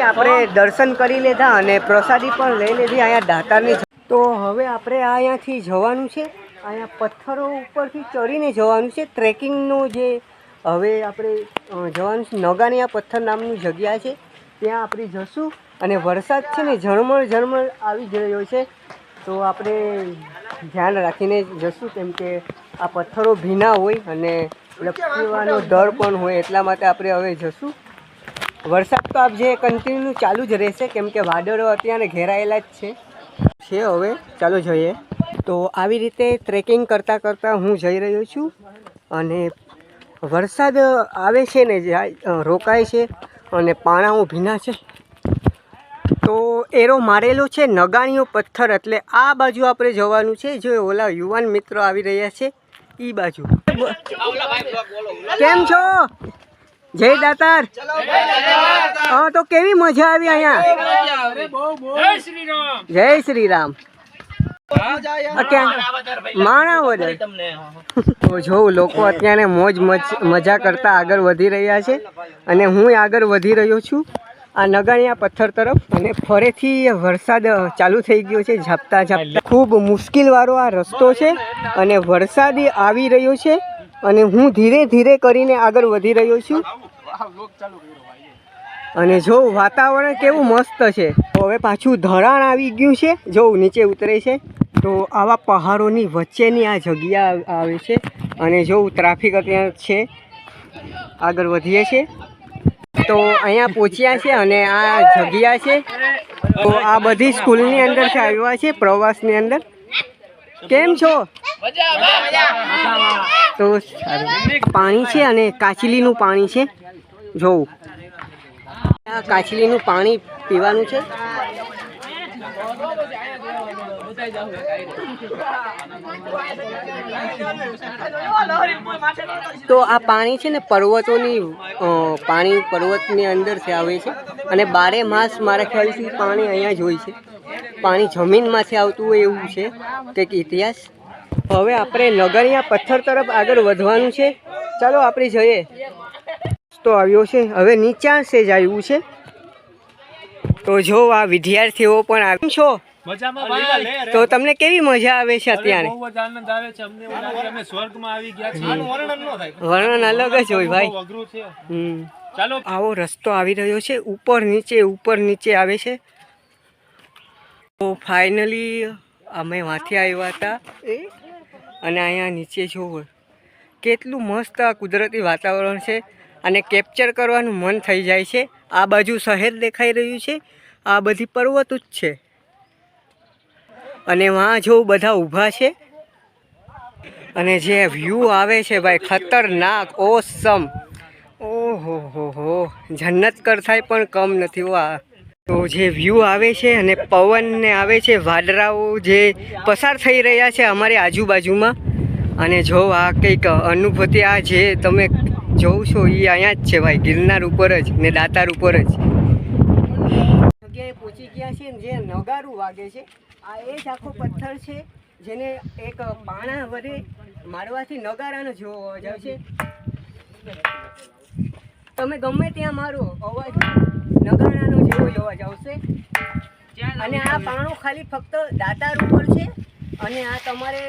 આપણે દર્શન કરી લીધા અને પ્રસાદી પણ લઈ લીધી અહીંયા દાતારની તો હવે આપણે આ અહીંયાથી જવાનું છે. અહીંયા પથ્થરો ઉપરથી ચડીને જવાનું છે. ટ્રેકિંગનું જે હવે આપણે જવાનું છે. નગાનિયા પથ્થર નામની જગ્યા છે. ત્યાં આપણે જશું અને વરસાદ છે ને ઝરમર ઝરમર આવી જ રહ્યો છે. તો આપણે ધ્યાન રાખીને જશું કેમ કે આ પથ્થરો ભીના હોય અને લપસવાનો ડર પણ હોય એટલા માટે આપણે હવે જશું. વરસાદ તો આપ જે કન્ટિન્યુ ચાલુ જ રહેશે, કેમ કે વાદળો અત્યારે ઘેરાયેલા જ છે. છે હવે, ચાલો જોઈએ. તો આવી રીતે ટ્રેકિંગ કરતાં કરતાં હું જઈ રહ્યો છું અને વરસાદ આવે છે ને, જાય, રોકાય છે અને પાણાઓ ભીના છે. તો એરો મારેલો છે, નગાણીઓ પથ્થર, એટલે આ બાજુ આપણે જવાનું છે. જો ઓલા યુવાન મિત્રો આવી રહ્યા છે એ બાજુ. કેમ છો? જય દાતાર. હા તો કેવી મજા આવી અહીંયા? જય શ્રી રામ માણાવદર તો જોઉં લોકો અત્યારે મોજ મજ મજા કરતા આગળ વધી રહ્યા છે. અને હું આગળ વધી રહ્યો છું. આ નગાણિયા પથ્થર તરફ અને ફરીથી વરસાદ ચાલુ થઈ ગયો છે ઝાપતા ઝાપતા ખૂબ મુશ્કેલવાળો આ રસ્તો છે અને વરસાદ આવી રહ્યો છે. અને હું ધીરે ધીરે કરીને આગળ વધી રહ્યો છું. અને જો વાતાવરણ કેવું મસ્ત છે. તો હવે પાછું ધરાણ આવી ગયું છે. જો નીચે ઉતરે છે. તો આવા પહાડોની વચ્ચેની આ જગ્યા આવે છે. અને જો ટ્રાફિક અત્યારે છે. આગળ વધીએ છે તો અહીંયા પહોંચ્યા છે અને આ જગ્યા છે. તો આ બધી સ્કૂલની અંદરથી આવ્યા છે પ્રવાસની અંદર. કેમ છો? તો પાણી છે અને કાચલીનું પાણી છે. જોવું આ કાચલીનું પાણી પીવાનું છે. તો આ પાણી છે ને પર્વતોની પાણી પર્વતની અંદરથી આવે છે. અને બારે માસ મારા ખ્યાલથી પાણી અહીંયા જ હોય છે. પાણી જમીનમાંથી આવતું હોય એવું છે, કંઈક ઇતિહાસ. હવે આપણે નગરિયા પથ્થર તરફ આગળ વધવાનું છે. ચાલો, આપણે જઈએ. તો આવ્યો છે. હવે નીચાણ જ આવ્યું છે. તો જો આ વિદ્યાર્થીઓ પણ આવી છો. તો તમને કેવી મજા આવે છે અત્યારે? બહુ જ આનંદ આવે છે અમને. એવું લાગે અમે સ્વર્ગમાં આવી ગયા છીએ. વર્ણન ન થાય. વર્ણન અલગ જ હોય ભાઈ. ચાલો. આવો રસ્તો આવી રહ્યો છે. ઉપર નીચે ઉપર નીચે આવે છે. તો ફાઇનલી અમે વાંથી આવ્યા હતા. અને અહીંયા નીચે જોવો કેટલું મસ્ત આ કુદરતી વાતાવરણ છે. અને કેપ્ચર કરવાનું મન થઈ જાય છે. આ બાજુ શહેર દેખાઈ રહ્યું છે. આ બધી પર્વતો જ છે. અને વાં જો બધા ઊભા છે. અને જે વ્યૂ આવે છે ભાઈ, ખતરનાક ઓસમ ઓહો હો હો, જન્નત કરતાંય પણ કમ નથી. આ તો જે વ્યૂ આવે છે અને પવનને આવે છે વાદરાઓ જે પસાર થઈ રહ્યા છે અમારી આજુબાજુમાં. અને જો આ કંઈક અનુભૂતિ, આ જે તમે જોવ છો એ અહીંયા જ છે ભાઈ, ગિરનાર ઉપર જ ને દાતાર ઉપર જ. જગ્યાએ પહોંચી ગયા છે જે નગારું વાગે છે, આ એ જ આખો પથ્થર છે, જેને એક પાણા વડે મારવાથી નગારાનો જેવો અવાજ આવશે તમે ગમે ત્યાં મારો અવાજ, નગારાનો જેવો અવાજ આવશે. અને આ પાણું ખાલી ફક્ત દાતાર ઉપર છે અને આ તમારે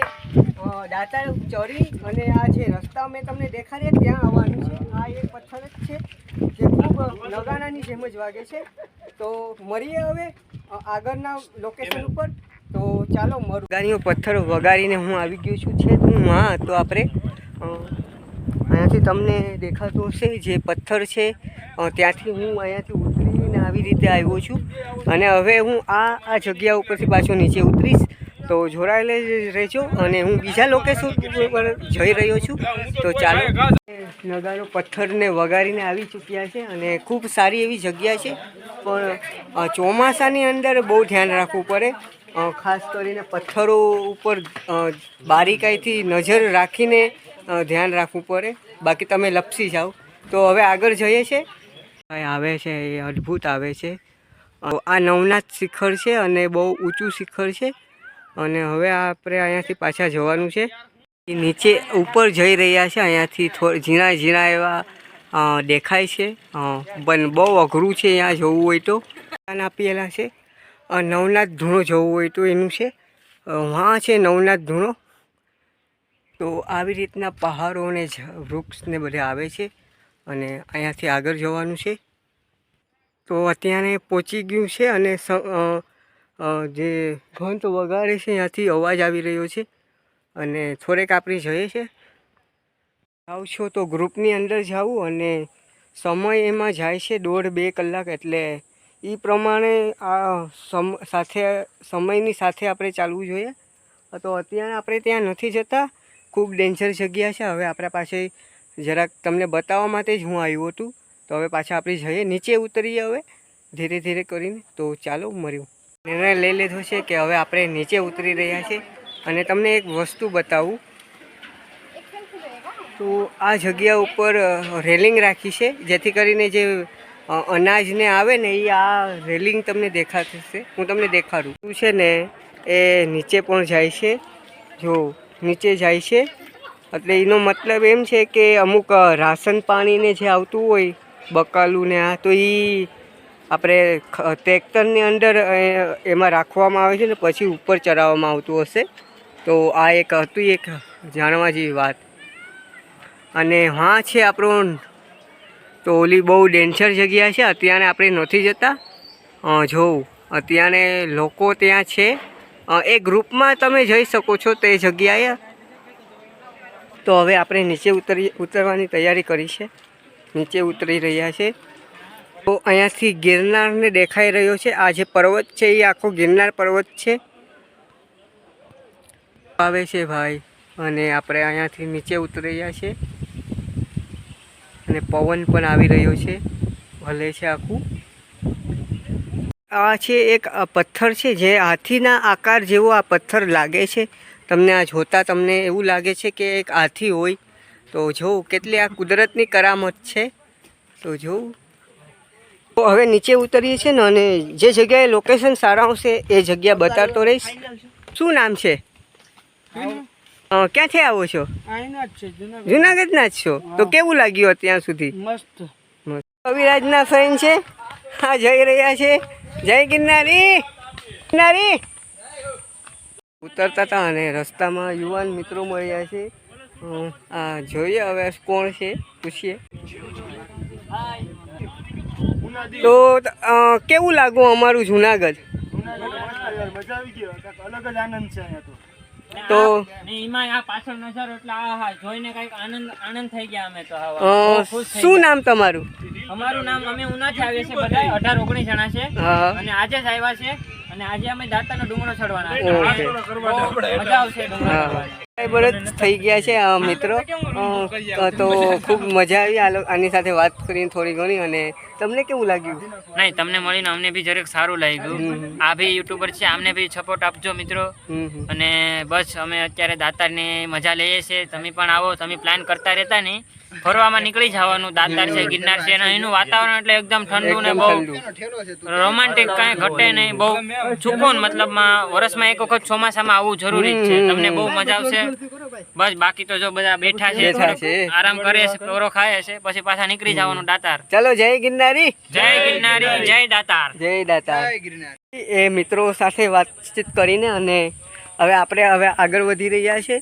દાતા ચોરી અને આ જે રસ્તા મેં તમને દેખાડ્યા ત્યાં આવવાનું છે. આ એક પથ્થર જ છે જે ખૂબ નગારાની જેમ જ વાગે છે. તો મળીએ હવે આગળના લોકેશન ઉપર. તો ચાલો મારું ગાડીઓ પથ્થર વગાડીને હું આવી ગયો છું છે હું હા તો આપણે અહીંયાથી તમને દેખાતું હશે જે પથ્થર છે. ત્યાંથી હું અહીંયાથી ઉતરીને આવી રીતે આવ્યો છું. અને હવે હું આ આ જગ્યા ઉપરથી પાછો નીચે ઉતરીશ. તો જોડાયેલા રહેજો અને હું બીજા લોકેશન ઉપર જઈ રહ્યો છું. તો ચાલો. નગારો પથ્થરને વગાડીને આવી ચૂક્યા છે અને ખૂબ સારી એવી જગ્યા છે. પણ ચોમાસાની અંદર બહુ ધ્યાન રાખવું પડે. ખાસ કરીને પથ્થરો ઉપર બારીકાઈથી નજર રાખીને ધ્યાન રાખવું પડે. બાકી તમે લપસી જાઓ. તો હવે આગળ જઈએ છે. આવે છે, એ અદ્ભુત આવે છે. આ નવનાથ શિખર છે અને બહુ ઊંચું શિખર છે. અને હવે આપણે અહીંયાથી પાછા જવાનું છે. નીચે ઉપર જઈ રહ્યા છે, અહીંયાથી થોડા ઝીણા ઝીણા એવા દેખાય છે. પણ બહુ અઘરું છે અહીંયા જવું હોય તો. ધ્યાન આપેલા છે. નવનાથ ધૂણો જવું હોય તો એનું છે. વાં છે નવનાથ ધૂણો. તો આવી રીતના પહાડો અને વૃક્ષને બધે આવે છે અને અહીંયાથી આગળ જવાનું છે. તો અત્યારે પહોંચી ગયું છે અને જે ઘંટ વગાડે છે, ત્યાંથી અવાજ આવી રહ્યો છે અને થોડેક આપણે જઈએ છે. જાઓ છો તો ગ્રુપની અંદર જાવું અને સમય એમાં જાય છે દોઢ બે કલાક એટલે એ પ્રમાણે આ સમ, સાથે, સમયની સાથે આપણે ચાલવું જોઈએ. તો અત્યારે આપણે ત્યાં નથી જતા. ખૂબ ડેન્જર જગ્યા છે. હવે આપણા પાસે જરાક તમને બતાવવા માટે જ હું આવ્યો હતું. તો હવે પાછા આપણે જઈએ. નીચે ઉતરીએ હવે, ધીરે ધીરે કરીને. તો ચાલો, મળ્યું. નિર્ણય લઈ લીધો છે કે હવે આપણે નીચે ઉતરી રહ્યા છે અને તમને એક વસ્તુ બતાવું. તો આ જગ્યા ઉપર રેલિંગ રાખી છે. જેથી કરીને જે અનાજને આવે ને એ આ રેલિંગ તમને દેખાશે. હું તમને દેખાડું. શું છે ને, એ નીચે પણ જાય છે. જો, નીચે જાય છે. એટલે એનો મતલબ એમ છે કે અમુક રાશન પાણીને જે આવતું હોય બકાલું ને આ, તો એ આપણે ટ્રેક્ટરની અંદર એમાં રાખવામાં આવે છે ને, પછી ઉપર ચડાવવામાં આવતું હશે. તો આ એક હતું એક જાણવા જેવી વાત. અને હા છે આપણો તો ઓલી બહુ ડેન્જર જગ્યા છે, અત્યારે આપણે નથી જતા. જોઉં અત્યારે લોકો ત્યાં છે. એ ગ્રુપમાં તમે જઈ શકો છો તે જગ્યાએ. તો હવે આપણે નીચે ઉતરી, ઉતરવાની તૈયારી કરી છે. નીચે ઉતરી રહ્યા છે. તો અહીંયાથી ગિરનારને દેખાઈ રહ્યો છે. આ જે પર્વત છે, એ આખો ગિરનાર પર્વત છે. આવે છે ભાઈ. અને આપણે અહીંયાથી નીચે ઉતરી રહ્યા છે. અને પવન પણ આવી રહ્યો છે. ભલે છે આખું. આ છે એક પથ્થર છે, જે હાથીના આકાર જેવો આ પથ્થર લાગે છે. તમને આ જોતા તમને એવું લાગે છે કે એક હાથી હોય. તો જોઉં કેટલી આ કુદરતની કરામત છે. તો જોઉં તો હવે નીચે ઉતરીએ છીએ ને અને જે જગ્યાએ લોકેશન સારા આવશે એ જગ્યા બતાવતો રહીશ. શું નામ છે? ક્યાંથી આવો છો? જુનાગઢના જ છો? તો કેવું લાગ્યું ત્યાં સુધી? મસ્ત. કવિરાજના ફ્રેન્ડ છે. હા જઈ રહ્યા છે. જય ગિરનારી! ગિરનારી! ઉતરતા હતા અને રસ્તામાં યુવાન મિત્રો મળ્યા છે. આ જોઈએ હવે કોણ છે? પૂછીએ. તો કેવું લાગુ અમારું જુનાગઢ? તો તો એમાં આ પાછળ નજારો એટલે આ હા જોઈને કંઈક આનંદ આનંદ થઈ ગયા અમે તો અ, આવા બહુ ખુશ થઈ શું નામ તમારું? અમારું નામ અમે ઉનાથી આવીએ છે બધા અઢાર ઓગણીસ જણા છે. અને આજે જ આવ્યા છે. અને આજે અમે દાતાનો ડુંગરો ચડવાના છે. ઓકે. બહુ મજા આવશે ડુંગરો હા ચડવાની. બરસ થઈ ગયા છે મિત્રો તો ખૂબ મજા આવી આની સાથે વાત કરીને થોડી ઘણી અને તમને કેવું લાગ્યું નહીં તમને મળીને અમને બી જરાક સારું લાગ્યું. આ બી યુટ્યુબર છે આમને બી સપોર્ટ આપજો મિત્રો. અને બસ અમે અત્યારે દાતારને મજા લઈએ છીએ તમે પણ આવો તમે પ્લાન કરતા રહેતા નહીં ફરવામાં નીકળી જવાનું દાતાર છે ગિરનાર છે એનું વાતાવરણ એટલે એકદમ ઠંડુ ને બહુ રોમાન્ટિક કાંઈ ઘટે નહીં બહુ સુકૂન મતલબમાં વર્ષમાં એક વખત ચોમાસામાં આવવું જરૂરી છે. તમને બહુ મજા આવશે. બસ બાકી તો જો બધા બેઠા છે. આરામ કરે છે કોરો ખાય છે પછી પાછા નીકળી જવાનું દાતાર. ચલો જય ગિરનારી. જય ગિરનારી જય દાતાર. જય દાતા એ મિત્રો સાથે વાતચીત કરીને અને હવે આપણે હવે આગળ વધી રહ્યા છે.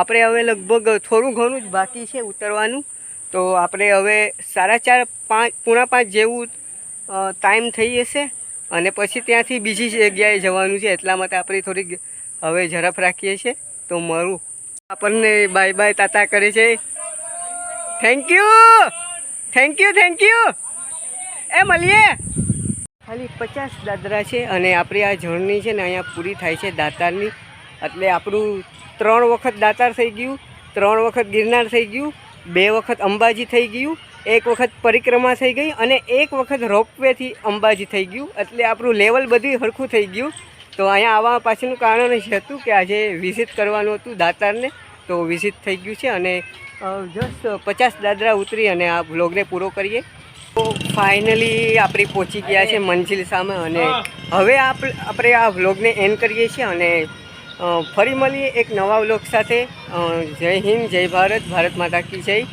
આપણે હવે લગભગ થોડું ઘણું જ બાકી છે ઉતરવાનું. તો આપણે હવે સાડા ચાર પાંચ પૂણા પાંચ જેવું ટાઈમ થઈ જશે અને પછી ત્યાંથી બીજી જગ્યાએ જવાનું છે, એટલા માટે આપણે થોડીક હવે ઝડપ રાખીએ છીએ. તો મારું આપણને બાય બાય તાતા કરે છે. Thank you thank you thank you એ મળીએ! ખાલી પચાસ દાદરા છે અને આપણી આ જર્ની છે ને અહીંયા પૂરી થાય છે દાતારની. એટલે આપણું ત્રણ વખત દાતાર થઈ ગયું, ત્રણ વખત ગિરનાર થઈ ગયું, બે વખત અંબાજી થઈ ગયું એક વખત પરિક્રમા થઈ ગઈ અને એક વખત રોપવેથી અંબાજી થઈ ગયું. એટલે આપણું લેવલ બધું સરખું થઈ ગયું. તો અહીંયા આવવા પાછળનું કારણ જ હતું કે આજે વિઝિટ કરવાનું હતું દાતારને. તો વિઝિટ થઈ ગયું છે અને જસ્ટ પચાસ દાદરા ઉતરી અને આ બ્લોગને પૂરો કરીએ. તો ફાઇનલી આપણે પહોંચી ગયા છે મંજિલ સામે અને હવે આપ- આપણે આ વ્લોગને એન્ડ કરીએ છીએ અને ફરી મળીએ એક નવા વ્લોગ સાથે. જય હિન્દ, જય ભારત ભારત માતા કી જય.